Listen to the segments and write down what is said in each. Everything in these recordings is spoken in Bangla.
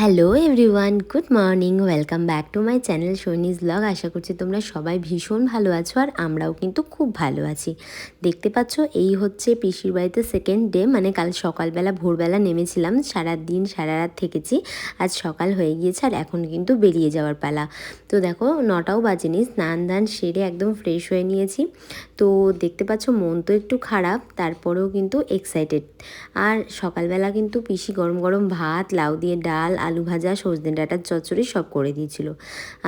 Hello everyone good morning welcome back to my channel সৈনিজ blog আশা করছি তোমরা সবাই ভীষণ ভালো আছো আর আমরাও কিন্তু খুব ভালো আছি। দেখতে পাচ্ছ, এই হচ্ছে পিসির বাড়িতে সেকেন্ড ডে মানে কাল সকালবেলা, ভোরবেলা নেমেছিলাম। সারা দিন সারা রাত থেকেছি। আজ সকাল হয়ে গিয়েছে আর এখন কিন্তু বেরিয়ে যাওয়ার পালা। তো দেখো, নটাও বাজেনি, স্নান দান সেরে একদম ফ্রেশ হয়ে নিয়েছি। তো দেখতে পাচ্ছ, মন তো একটু খারাপ, তারপরেও কিন্তু এক্সাইটেড আর সকালবেলা কিন্তু পিসি গরম গরম ভাত, লাউ দিয়ে ডাল আলু ভাজা সজনে ডাঁটার চচ্চড়ি সব করে দিয়েছিল।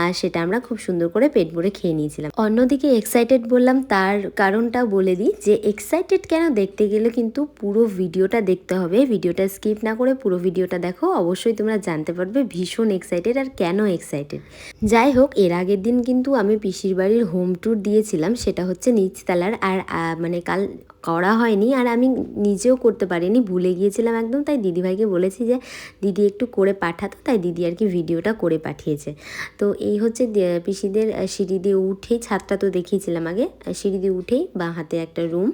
আর সেটা আমরা খুব সুন্দর করে পেট ভরে খেয়ে নিয়েছিলাম। অন্যদিকে এক্সাইটেড বললাম, তার কারণটা বলে দিই যে এক্সাইটেড কেন দেখতে গেলে কিন্তু পুরো ভিডিওটা দেখতে হবে। ভিডিওটা স্কিপ না করে পুরো ভিডিওটা দেখো। অবশ্যই তোমরা জানতে পারবে ভীষণ এক্সাইটেড আর কেন এক্সাইটেড যাই হোক, এর আগের দিন কিন্তু আমি পিসির বাড়ির হোম ট্যুর দিয়েছিলাম। সেটা হচ্ছে নিচতলার আর মানে কাল করা হয়নি আর আমি নিজেও করতে পারিনি, ভুলে গিয়েছিলাম একদম। তাই দিদিভাইকে বলেছি যে, দিদি একটু করে পাঠাতো, তাই দিদি আর কি ভিডিওটা করে পাঠিয়েছে। তো এই হচ্ছে পিসিদের সিঁড়ি দিয়ে উঠেই ছাদটা তো দেখিয়েছিলাম আগে সিঁড়ি দিয়ে উঠেই বাঁ হাতে একটা রুম।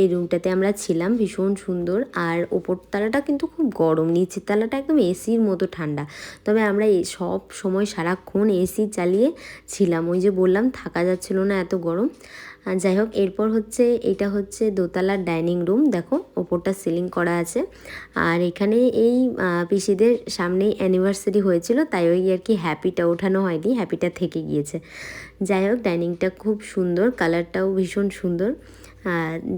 এই রুমটাতে আমরা ছিলাম, ভীষণ সুন্দর। আর ওপর তলাটা কিন্তু খুব গরম, নিচের তলাটা একদম এসির মতো ঠান্ডা। তবে আমরা সব সময় সারাক্ষণ এসি চালিয়ে ছিলাম। ওই যে বললাম, থাকা যাচ্ছিল না এত গরম। আর যাই হোক, এরপর হচ্ছে, এটা হচ্ছে দোতলার ডাইনিং রুম। দেখো, ওপরটা সিলিং করা আছে। আর এখানে এই পিসিদের সামনেই অ্যানিভার্সারি হয়েছিল, তাই ওই আর কি হ্যাপিটা ওঠানো হয়নি, হ্যাপিটা থেকে গিয়েছে। যাই হোক, ডাইনিংটা খুব সুন্দর, কালারটাও ভীষণ সুন্দর।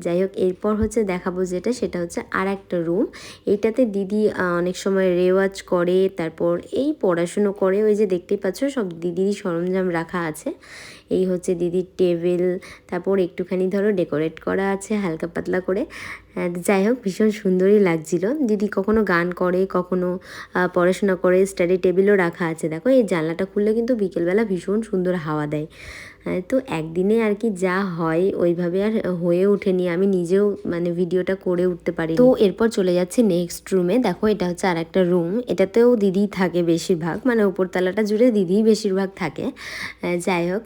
যাই হোক, এরপর হচ্ছে দেখাবো যেটা, সেটা হচ্ছে আর একটা রুম। এইটাতে দিদি অনেক সময় রেওয়াজ করে, তারপর এই পড়াশুনো করে, ওই যে দেখতেই পাচ্ছ, সব দিদিরই সরঞ্জাম রাখা আছে। এই হচ্ছে দিদির টেবিল তারপর একটুখানি ধরো ডেকোরেট করা আছে হালকা পাতলা করে। যাই হোক ভীষণ সুন্দরই লাগছিল। দিদি কখনো গান করে কখনো পড়াশোনা করে স্টাডি টেবিলও রাখা আছে। দেখো এই জানলাটা খুললে কিন্তু বিকেলবেলা ভীষণ সুন্দর হাওয়া দেয়। হ্যাঁ, তো একদিনে আর কি যা হয় ওইভাবে আর হয়ে ওঠেনি। আমি নিজেও মানে ভিডিওটা করে উঠতে পারি তো এরপর চলে যাচ্ছে নেক্সট রুমে দেখো এটা হচ্ছে আর একটা রুম এটাতেও দিদি থাকে বেশিরভাগ। মানে উপরতলাটা জুড়ে দিদিই বেশিরভাগ থাকে। যাই হোক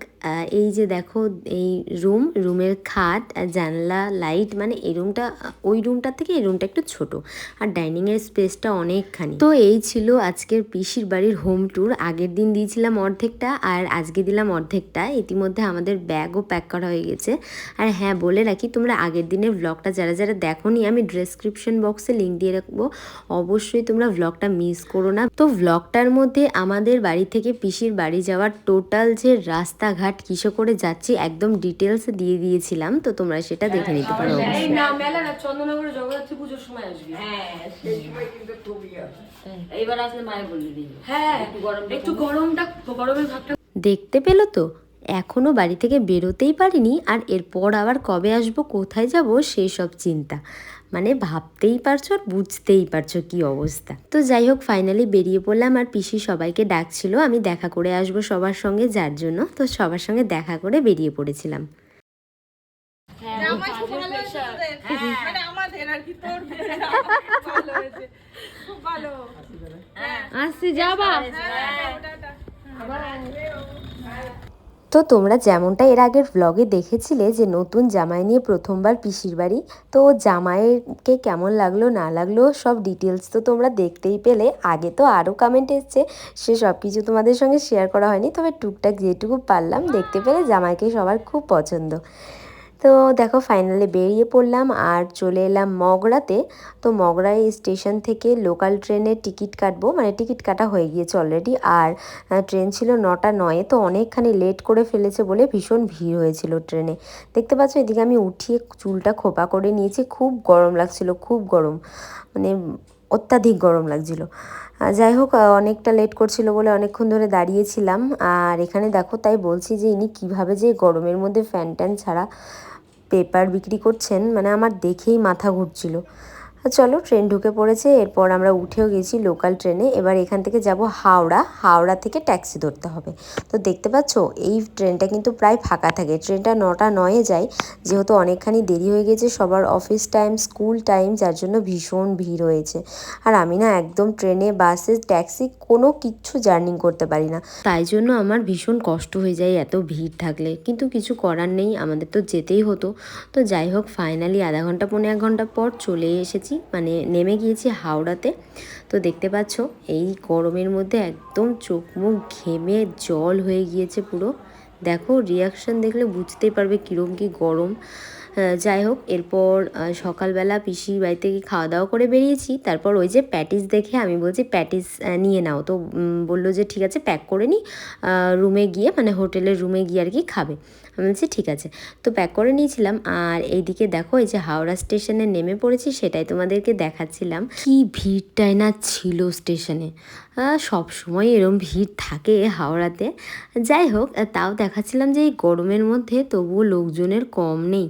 এই যে দেখো, এই রুম, রুমের খাট, জানলা, লাইট মানে এই রুমটা, ওই রুমটার থেকে এই রুমটা একটু ছোট। আর ডাইনিংয়ের স্পেসটা অনেকখানি। তো এই ছিল আজকের পিসির বাড়ির হোম ট্যুর। আগের দিন দিয়েছিলাম অর্ধেকটা, আর আজকে দিলাম অর্ধেকটা। ইতিমধ্যে আমাদের ব্যাগও প্যাক করা হয়ে গেছে। আর হ্যাঁ বলে রাখি, তোমরা আগের দিনের ব্লগটা যারা যারা দেখোনি, আমি ডেসক্রিপশন বক্সে লিঙ্ক দিয়ে রাখব। অবশ্যই তোমরা ব্লগটা মিস করো না। তো ব্লগটার মধ্যে আমাদের বাড়ি থেকে পিসির বাড়ি যাওয়ার টোটাল যে রাস্তাঘাট কিসে করে যাচ্ছি একদম ডিটেলস দিয়ে দিয়েছিলাম তো তোমরা সেটা দেখে নিতে পারো এই না মেলা না চন্দননগরে জগদ্ধাত্রী পুজোর সময় আসবি। হ্যাঁ সেই সময় কিন্তু খুবই আছে এইবার আসলে মায়ের বলে দিই হ্যাঁ একটু গরম একটু গরমটা গরমের ভাবটা দেখতে পেল তো? এখনও বাড়ি থেকে বেরোতেই পারিনি আর এরপর আবার কবে আসব কোথায় যাব সেই সব চিন্তা। মানে ভাবতেই পারছ আর বুঝতেই পারছ কি অবস্থা। তো যাই হোক ফাইনালি বেরিয়ে পড়লাম আর পিসি সবাইকে ডাকছিল আমি দেখা করে আসব সবার সঙ্গে যার জন্য। তো সবার সঙ্গে দেখা করে বেরিয়ে পড়েছিলাম। হয়েছে তোদের। মানে আমাদের আর কি তোর ভালো হয়েছে। খুব ভালো। আসছি যাবা। হ্যাঁ, টাটা। তো তোমরা যেমনটা এর আগের ব্লগে দেখেছিলে যে নতুন জামাই নিয়ে প্রথমবার পিসির বাড়ি, তো জামাইকে কেমন লাগল, না লাগল, সব ডিটেলস তো তোমরা দেখতেই পেলে। আগে তো আরও কমেন্ট এসছে, সে সব কিছু তোমাদের সঙ্গে শেয়ার করা হয়নি, তবে টুকটাক যেটুকু পারলাম, দেখতে পেলে জামাইকে সবার খুব পছন্দ। তো দেখো ফাইনালি বেরিয়ে পড়লাম আর চলে এলাম মগরাতে। তো মগরায় স্টেশন থেকে লোকাল ট্রেনের টিকিট কাটবো। মানে টিকিট কাটা হয়ে গিয়েছে অলরেডি আর ট্রেন ছিল নটা নয়ে, তো অনেকখানি লেট করে ফেলেছে বলে ভীষণ ভিড় হয়েছিল ট্রেনে দেখতে পাচ্ছ এদিকে আমি উঠিয়ে চুলটা খোপা করে নিয়েছি। খুব গরম লাগছিল, খুব গরম। মানে অত্যাধিক গরম লাগছিল। যাই হোক অনেকটা লেট করছিল বলে অনেকক্ষণ ধরে দাঁড়িয়েছিলাম। আর এখানে দেখো তাই বলছি যে ইনি কীভাবে যে গরমের মধ্যে ফ্যান ট্যান ছাড়া পেপার বিক্রি করছেন মানে আমার দেখেই মাথা ঘুরছিল। চলো ট্রেন ঢুকে পড়েছে, এরপর আমরা উঠেও গেছি লোকাল ট্রেনে এবার এখান থেকে যাব হাওড়া হাওড়া থেকে ট্যাক্সি ধরতে হবে। তো দেখতে পাচ্ছ, এই ট্রেনটা কিন্তু প্রায় ফাঁকা থাকে। ট্রেনটা নটা নয়ে যায়, যেহেতু অনেকখানি দেরি হয়ে গেছে, সবার অফিস টাইম স্কুল টাইম যার জন্য ভীষণ ভিড় হয়েছে। আর আমি না একদম ট্রেনে বাসে ট্যাক্সি কোনো কিচ্ছু জার্নি করতে পারি না। তাই জন্য আমার ভীষণ কষ্ট হয়ে যায় এত ভিড় থাকলে। কিন্তু কিছু করার নেই, আমাদের তো যেতেই হতো। তো যাই হোক ফাইনালি আধা ঘণ্টা পনেরো এক ঘণ্টা পর চলে এসেছি। এসেছি মানে নেমে গিয়েছি হাওড়াতে। তো দেখতে পাচ্ছ, এই গরমের মধ্যে একদম চোখ মুখ ঘেমে জল হয়ে গিয়েছে পুরো। দেখো রিয়াকশন দেখলে বুঝতেই পারবে কীরকম কী গরম। যাই হোক, এরপর সকালবেলা পিসির বাড়িতে খাওয়া দাওয়া করে বেরিয়েছি। তারপর ওই যে প্যাটিস দেখে আমি বলছি প্যাটিস নিয়ে নাও। তো বলল যে, ঠিক আছে প্যাক করে নিই রুমে গিয়ে মানে হোটেলের রুমে গিয়ে আর কি খাবে। আমি বলছি, ঠিক আছে। তো প্যাক করে নিয়েছিলাম। আর এইদিকে দেখো, এই যে হাওড়া স্টেশনে নেমে পড়েছি, সেটাই তোমাদেরকে দেখাচ্ছিলাম। কি ভিড়টাই না ছিল স্টেশনে। সব সময় এরম ভিড় থাকে হাওড়াতে। যাই হোক তাও দেখাচ্ছিলাম যে এই গরমের মধ্যে তবুও লোকজনের কম নেই।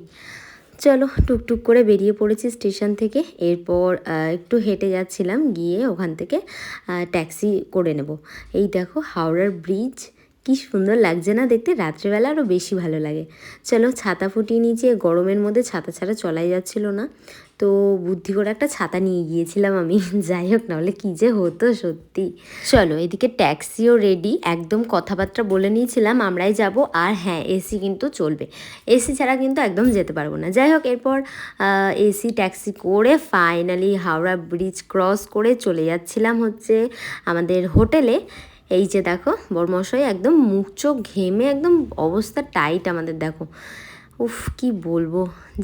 চলো, টুকটুক করে বেরিয়ে পড়েছি স্টেশন থেকে। এরপর একটু হেঁটে যাচ্ছিলাম, গিয়ে ওখান থেকে ট্যাক্সি করে নেব। এই দেখো, হাওড়ার ব্রিজ। কি সুন্দর লাগছে না দেখতে? রাত্রেবেলা আরও বেশি ভালো লাগে। চলো, ছাতা ফুটিয়ে নিয়েছি গরমের মধ্যে ছাতা ছাড়া চলাই যাচ্ছিল না। তো বুদ্ধি করে একটা ছাতা নিয়ে গিয়েছিলাম আমি। যাই হোক, নাহলে কী যে হতো সত্যি। চলো, এদিকে ট্যাক্সিও রেডি একদম কথাবার্তা বলে নিয়েছিলাম, আমরাই যাব। আর হ্যাঁ এসি কিন্তু চলবে। এসি ছাড়া কিন্তু একদম যেতে পারব না। যাই হোক, এরপর এসি, ট্যাক্সি করে ফাইনালি হাওড়া ব্রিজ ক্রস করে চলে যাচ্ছিলাম হচ্ছে আমাদের হোটেলে। এই যে দেখো বরমশাই একদম মুখ চোখ ঘেমে একদম অবস্থা টাইট আমাদের, দেখো। উফ, কি বলব?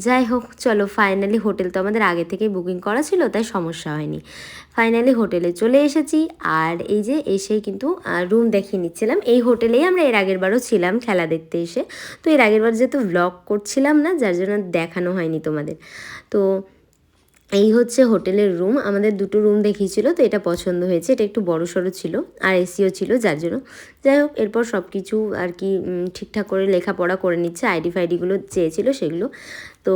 যাই হোক, চলো ফাইনালি হোটেল তো আমাদের আগে থেকেই বুকিং করা ছিল, তাই সমস্যা হয়নি। ফাইনালি হোটেলে চলে এসেছি, আর এই যে এসেই কিন্তু রুম দেখিয়ে নিচ্ছিলাম। এই হোটেলেই আমরা এর আগের বারও ছিলাম খেলা দেখতে এসে। তো এর আগের বার যেহেতু ব্লগ করছিলাম না, যার জন্য দেখানো হয়নি তোমাদের। তো এই হচ্ছে হোটেলের রুম। আমাদের দুটো রুম দেখিয়েছিল, তো এটা পছন্দ হয়েছে। এটা একটু বড় সড়ো ছিল, আর এসিও ছিল যার জন্য। যাই হোক, এরপর সব কিছু আর কি ঠিকঠাক করে লেখাপড়া করে নিচ্ছে। আইডি ফাইডিগুলো চেয়েছিল সেগুলো। তো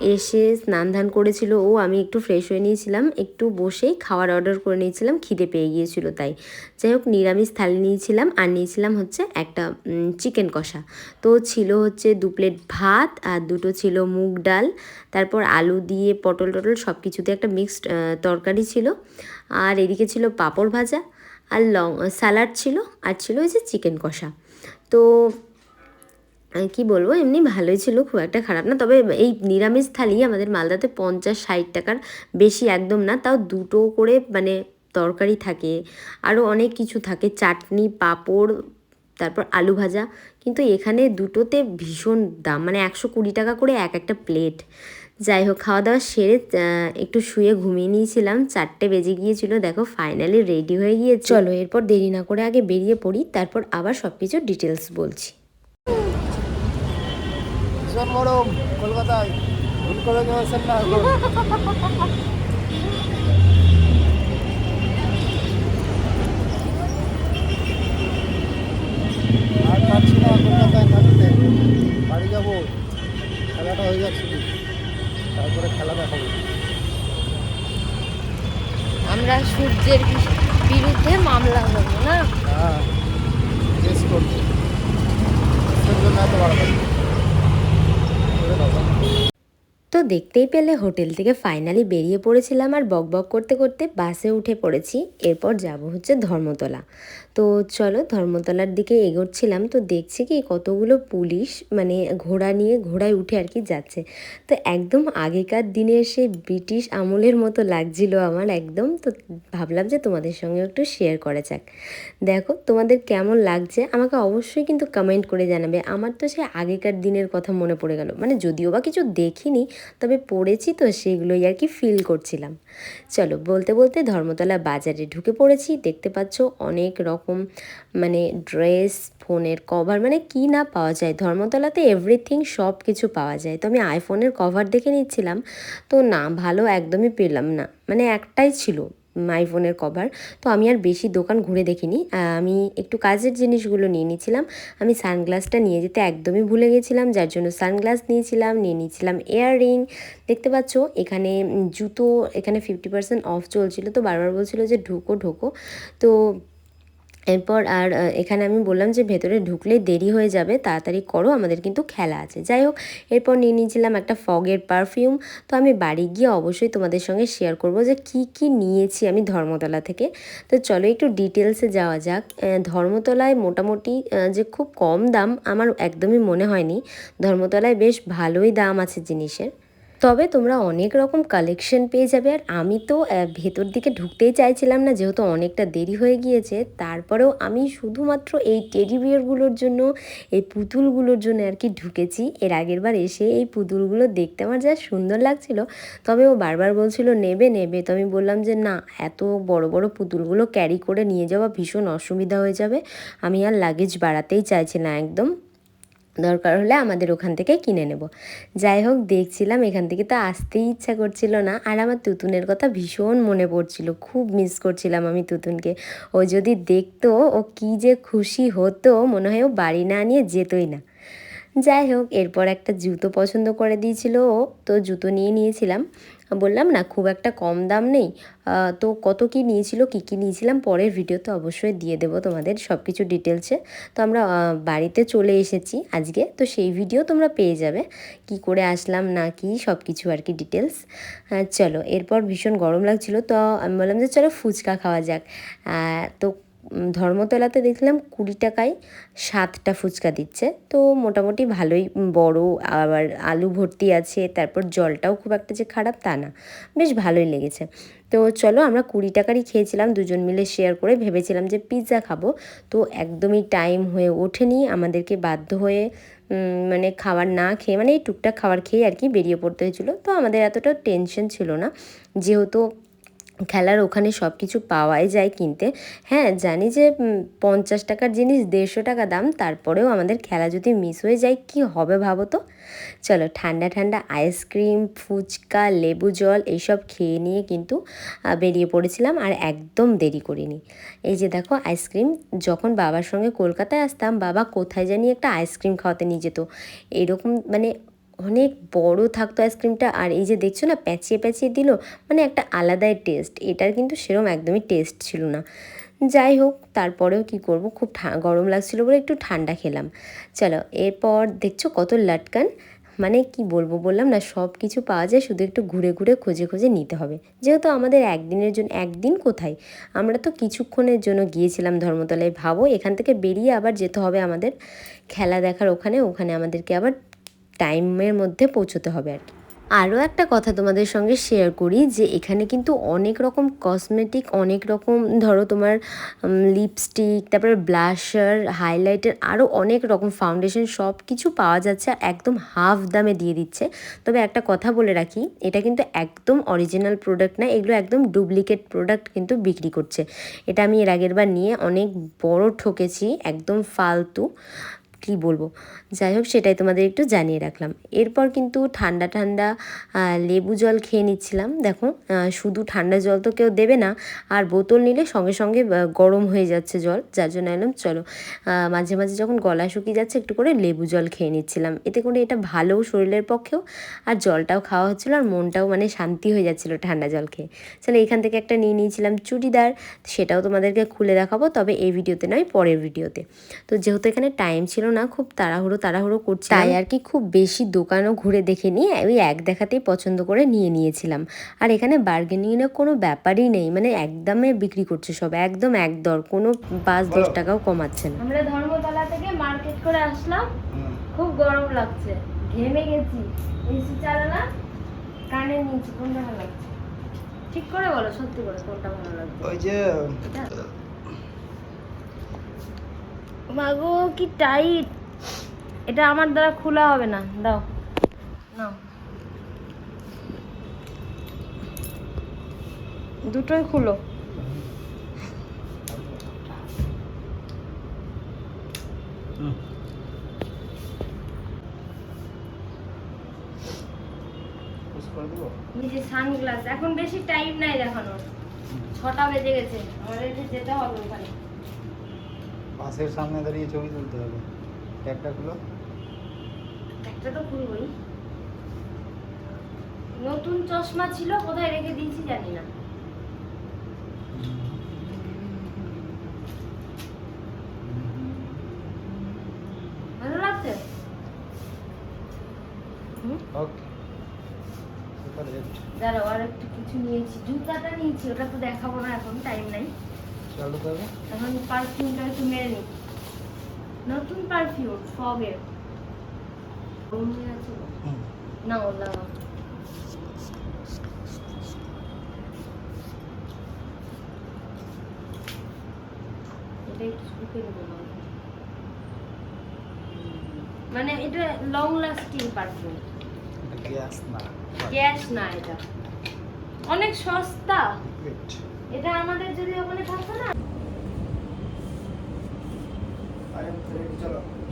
এসে স্নান ধান করেছিল। ও, আমি একটু ফ্রেশ হয়ে নিয়েছিলাম। একটু বসেই খাওয়ার অর্ডার করে নিয়েছিলাম। খিদে পেয়ে গিয়েছিল তাই। যাই হোক, নিরামিষ থালি নিয়েছিলাম আর নিয়েছিলাম হচ্ছে একটা চিকেন কষা। তো ছিল হচ্ছে দু প্লেট ভাত আর দুটো ছিল মুগ ডাল। তারপর আলু দিয়ে পটল টটল সব কিছুতে একটা মিক্সড তরকারি ছিল। আর এদিকে ছিল পাঁপড় ভাজা আর লং স্যালাড ছিল আর ছিল ওই যে চিকেন কষা। তো কি বলব, এমনি ভালোই ছিল, খুব একটা খারাপ না। তবে এই নিরামিষ থালি আমাদের মালদাতে পঞ্চাশ, ষাট টাকার বেশি একদম না, তাও দুটো করে মানে তরকারি থাকে। আরও অনেক কিছু থাকে, চাটনি, পাঁপড়, তারপর আলু ভাজা। কিন্তু এখানে দুটোতে ভীষণ দাম মানে একশো কুড়ি টাকা করে এক একটা প্লেট। যাই হোক খাওয়া দাওয়া সেরে একটু শুয়ে ঘুমিয়ে নিয়েছিলাম, চারটে বেজে গিয়েছিল, দেখো ফাইনালি রেডি হয়ে গিয়ে চলো, এরপর দেরি না করে আগে বেরিয়ে পড়ি, তারপর আবার সব কিছু ডিটেলস বলছি। ভীষণ গরম কলকাতায়। ভুল করে গেছেন না আর পারছি না কলকাতায় থাকতে। বাড়ি যাব। খেলাটা হয়ে যাচ্ছে তারপরে খেলা দেখাবো। আমরা সূর্যের বিরুদ্ধে মামলা করব না? হ্যাঁ করছি এত বাড়াবাড়ি তো দেখতেই পেলে হোটেল থেকে ফাইনালি বেরিয়ে পড়েছিলাম আর বক বক করতে করতে বাসে উঠে পড়েছি। এরপর যাব হচ্ছে ধর্মতলা। তো চলো ধর্মতলার দিকে এগোচ্ছিলাম, তো দেখছি কি কতগুলো পুলিশ মানে ঘোড়া নিয়ে ঘোড়ায় উঠে আর কি যাচ্ছে। তো একদম আগেকার দিনে সে ব্রিটিশ আমলের মতো লাগছিল আমার একদম, তো ভাবলাম যে তোমাদের সঙ্গে একটু শেয়ার করা যাক। দেখো তোমাদের কেমন লাগছে আমাকে অবশ্যই কিন্তু কমেন্ট করে জানাবে। আমার তো সে আগেকার দিনের কথা মনে পড়ে গেল মানে যদিও বা কিছু দেখিনি, তবে পড়েছি তো সেগুলোই আর কি ফিল করছিলাম। চলো বলতে বলতে ধর্মতলা বাজারে ঢুকে পড়েছি, দেখতে পাচ্ছ অনেক রকম মানে ড্রেস ফোনের কভার মানে কি না পাওয়া যায়? ধর্মতলাতে এভরিথিং সব কিছু পাওয়া যায়। তো আমি আইফোনের কভার দেখে নিচ্ছিলাম। তো না, ভালো একদমই পেলাম না। মানে একটাই ছিল আইফোনের কভার তো আমি আর বেশি দোকান ঘুরে দেখিনি। আমি একটু কাজের জিনিসগুলো নিয়ে নিয়েছিলাম আমি সানগ্লাসটা নিয়ে যেতে একদমই ভুলে গেছিলাম। যার জন্য সানগ্লাস নিয়েছিলাম, নিয়ে নিয়েছিলাম ইয়াররিং দেখতে পাচ্ছ, এখানে জুতো, এখানে ফিফটি পার্সেন্ট অফ চলছিল। তো বারবার বলছিল যে ঢুকো, ঢোকো। তো এরপর আর এখানে আমি বললাম যে ভেতরে ঢুকলে দেরি হয়ে যাবে, তাড়াতাড়ি করো, আমাদের কিন্তু খেলা আছে। যাই হোক, এরপর নিয়ে নিয়েছিলাম একটা ফগের পারফিউম। তো আমি বাড়ি গিয়ে অবশ্যই তোমাদের সঙ্গে শেয়ার করব যে কি কি নিয়েছি আমি ধর্মতলা থেকে। তো চলো একটু ডিটেলসে যাওয়া যাক। ধর্মতলায় মোটামুটি যে খুব কম দাম, আমার একদমই মনে হয়নি। ধর্মতলায় বেশ ভালোই দাম আছে জিনিসের। তবে তোমরা অনেক রকম কালেকশন পেয়ে যাবে। আর আমি তো ভেতর দিকে ঢুকতেই চাইছিলাম না, যেহেতু অনেকটা দেরি হয়ে গিয়েছে। তারপরেও আমি শুধুমাত্র এই টেডি বিয়ারগুলোর জন্য, এই পুতুলগুলোর জন্য আর কি ঢুকেছি। এর আগের বার এসে এই পুতুলগুলো দেখতে আমার যা সুন্দর লাগছিল। তবে ও বারবার বলছিল, নেবে নেবে। তো আমি বললাম যে, না, এত বড় বড় পুতুলগুলো ক্যারি করে নিয়ে যাওয়া ভীষণ অসুবিধা হয়ে যাবে। আমি আর লাগেজ বাড়াতেই চাইছি না একদম। দরকার হলে আমাদের ওখান থেকে কিনে নেব। যাই হোক, দেখছিলাম এখান থেকে তো আসতেই ইচ্ছা করছিল না। আর আমার তুতুনের কথা ভীষণ মনে পড়ছিল, খুব মিস করছিলাম আমি তুতুনকে। ও যদি দেখতো, ও কি যে খুশি হতো, মনে হয় ও বাড়ি না নিয়ে যেতই না। যাই হোক, এরপর একটা জুতো পছন্দ করে দিয়েছিল ও, তো জুতো নিয়ে নিয়েছিলাম। বললাম, না, খুব একটা কম দাম নেই। তো কত কি নিয়েছিল, কি কি নিয়েছিলাম, পরের ভিডিওতে অবশ্যই দিয়ে দেবো তোমাদের সব কিছু ডিটেলসে তো আমরা বাড়িতে চলে এসেছি আজকে, তো সেই ভিডিও তোমরা পেয়ে যাবে। কি করে আসলাম, না কি সব কিছু আর কি ডিটেলস চলো, এরপর ভীষণ গরম লাগছিল, তো আমি বললাম যে, চলো ফুচকা খাওয়া যাক। তো ধর্মতলাতে দেখলাম কুড়ি টাকায় সাতটা ফুচকা দিচ্ছে। তো মোটামুটি ভালোই বড়, আবার আলু ভর্তি আছে, তারপর জলটাও খুব একটা যে খারাপ তা না। বেশ ভালোই লেগেছে। তো চলো আমরা কুড়ি টাকারই খেয়েছিলাম, দুজন মিলে শেয়ার করে ভেবেছিলাম যে পিৎজা খাব। তো একদমই টাইম হয়ে ওঠেনি, আমাদেরকে বাধ্য হয়ে মানে খাবার না খেয়ে মানে এই টুকটাক খাবার খেয়ে আর কি বেরিয়ে পড়তে হয়েছিল। তো আমাদের এতটা টেনশন ছিল না। যেহেতু খেলার ওখানে সব কিছু পাওয়াই যায় কিনতে। হ্যাঁ জানি যে পঞ্চাশ টাকার জিনিস দেড়শো টাকা দাম, তারপরেও আমাদের খেলা যদি মিস হয়ে যায়, কি হবে ভাবো তো? চলো, ঠান্ডা ঠান্ডা আইসক্রিম ফুচকা, লেবু জল, এইসব খেয়ে নিয়ে কিন্তু বেরিয়ে পড়েছিলাম আর একদম দেরি করিনি। এই যে দেখো আইসক্রিম যখন বাবার সঙ্গে কলকাতায় আসতাম, বাবা কোথায় জানি একটা আইসক্রিম খাওয়াতে নিয়ে যেত। এরকম মানে অনেক বড় থাকতো আইসক্রিমটা। আর এই যে দেখছ না, প্যাঁচিয়ে প্যাঁচিয়ে দিল মানে একটা আলাদাই টেস্ট। এটার কিন্তু সেরকম একদমই টেস্ট ছিল না। যাই হোক, তারপরেও কি করব, খুব গরম লাগছিল বলে একটু ঠান্ডা খেলাম। চলো, এরপর দেখছ কত লাটকান? মানে কি বলব, বললাম না, সব কিছু পাওয়া যায়, শুধু একটু ঘুরে ঘুরে খুঁজে খুঁজে নিতে হবে। যেহেতু আমাদের একদিনের জন্য, একদিন কোথায়? আমরা তো কিছুক্ষণের জন্য গিয়েছিলাম ধর্মতলায়, ভাবো, এখান থেকে বেরিয়ে আবার যেতে হবে আমাদের খেলা দেখার ওখানে ওখানে আমাদেরকে আবার টাইমের মধ্যে পৌঁছতে হবে আর কি। আরও একটা কথা তোমাদের সঙ্গে শেয়ার করি যে এখানে কিন্তু অনেক রকম কসমেটিক অনেক রকম ধরো তোমার লিপস্টিক তারপরে ব্লাশার হাইলাইটার আরও অনেক রকম ফাউন্ডেশন সব কিছু পাওয়া যাচ্ছে আর একদম হাফ দামে দিয়ে দিচ্ছে। তবে একটা কথা বলে রাখি, এটা কিন্তু একদম অরিজিনাল প্রোডাক্ট না, এগুলো একদম ডুপ্লিকেট প্রোডাক্ট কিন্তু বিক্রি করছে। এটা আমি এর আগের বার নিয়ে অনেক বড় ঠকেছি, একদম ফালতু, কি বলব? যাই হোক, সেটাই তোমাদের একটু জানিয়ে রাখলাম। এরপর কিন্তু ঠান্ডা ঠান্ডা লেবু জল খেয়ে নিচ্ছিলাম। দেখো শুধু ঠান্ডা জল তো কেউ দেবে না, আর বোতল নিলে সঙ্গে সঙ্গে গরম হয়ে যাচ্ছে জল। যার জন্য এলাম চলো মাঝে মাঝে যখন গলা শুকিয়ে যাচ্ছে, একটু করে লেবু জল খেয়ে নিচ্ছিলাম। এতে করে এটা ভালো শরীরের পক্ষেও, আর জলটাও খাওয়া হচ্ছিল, আর মনটাও মানে শান্তি হয়ে যাচ্ছিল ঠান্ডা জল খেয়ে। চলো, এখান থেকে একটা নিয়ে নিয়েছিলাম চুড়িদার, সেটাও তোমাদেরকে খুলে দেখাবো, তবে এই ভিডিওতে নয়, পরের ভিডিওতে। তো যেহেতু এখানে টাইম ছিল না, খুব তাড়াহুড়ো তাড়াহুড়ো করছি তাই আর কি খুব বেশি দোকানও ঘুরে দেখে নিয়ে ওই এক দেখাতেই পছন্দ করে নিয়ে নিয়েছিলাম। আর এখানে বার্গেনিংয়ের কোনো ব্যাপারই নেই মানে একদমে বিক্রি করছে সব একদম এক দর কোনো পাঁচ দশ টাকাও কমাচ্ছে না। আমরা ধর্মতলা থেকে মার্কেট করে আসলাম খুব গরম লাগছে ঘেমে গেছি এসি চালানা কানে নিয়েছি কোনটা ভালো লাগছে? ঠিক করে বলো সত্যি করে কোনটা ভালো লাগছে? ওই যে মাগো কি টাইট এটা আমার দ্বারা খোলা হবে না, দাও। নাও। দুটোই খুলো। যে সানগ্লাস। এখন বেশি টাইম নাই দেখানোর। ছটা বেজে গেছে। আমাদেরকে যেতে হবে ওখানে। বাসের সামনে দাঁড়িয়ে ছবি তুলতে হবে। একটা গুলো একটা তো খুলবই নতুন চশমা ছিল কোথায় রেখে দিয়েছি জানি না। ভালো লাগছে? ওকে সুপার হিট দাঁড়াও আর একটু কিছু নিয়েছি। জুতাটা নিয়েছি ওটা তো দেখাবো না এখন টাইম নাই। এখন পারফিউমটা একটু মেরে নিই। নতুন পারফিউম ফগের। মানে এটা লং লাস্টিং পারফিউম গ্যাস না। গ্যাস না এটা। অনেক সস্তা। এটা আমাদের যদি ওখানে থাকতো না।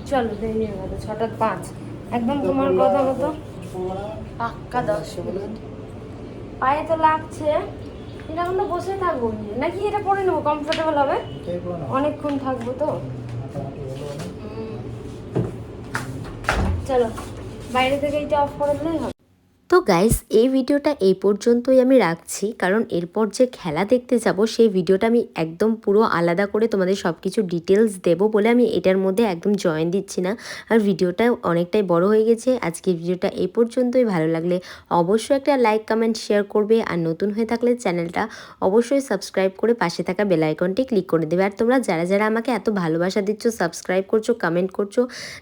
চলো। দেখ গেল। ছটা পাঁচ। একদম তোমার কথা মতো। পাক্কা দশ মিনিট পায়ে তো লাগছে। এটা এখন বসে থাকব নাকি এটা পরে নেব? কমফোর্টেবল হবে? অনেকক্ষণ থাকব তো। চলো। বাইরে থেকে এইটা অফ করে দিলেই হবে। তো গাইস এই ভিডিওটা এই পর্যন্তই আমি রাখছি। কারণ এরপর যে খেলা দেখতে যাব, সেই ভিডিওটা আমি একদম পুরো আলাদা করে তোমাদের সব কিছু ডিটেলস দেবো বলে আমি এটার মধ্যে একদম জয়েন দিচ্ছি না। আর ভিডিওটা অনেকটাই বড় হয়ে গেছে। আজকে ভিডিওটা এই পর্যন্তই। ভালো লাগলে অবশ্যই একটা লাইক কমেন্ট শেয়ার করবে। আর নতুন হয়ে থাকলে চ্যানেলটা অবশ্যই সাবস্ক্রাইব করে পাশে থাকা বেল আইকনটি ক্লিক করে দেবে। আর তোমরা যারা যারা আমাকে এত ভালোবাসা দিচ্ছ সাবস্ক্রাইব করছ কমেন্ট করছ,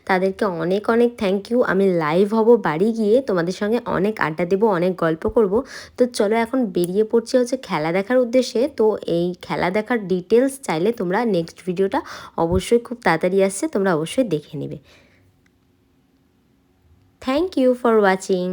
তাদেরকে অনেক অনেক থ্যাংক ইউ আমি লাইভ হব বাড়ি গিয়ে তোমাদের সঙ্গে অনেক আড্ডা দেবো, অনেক গল্প করব। তো চলো এখন বেরিয়ে পড়ছি হচ্ছে খেলা দেখার উদ্দেশ্যে। তো এই খেলা দেখার ডিটেলস চাইলে তোমরা নেক্সট ভিডিওটা অবশ্যই খুব তাড়াতাড়ি আসছে, তোমরা অবশ্যই দেখে নেবে। Thank you for watching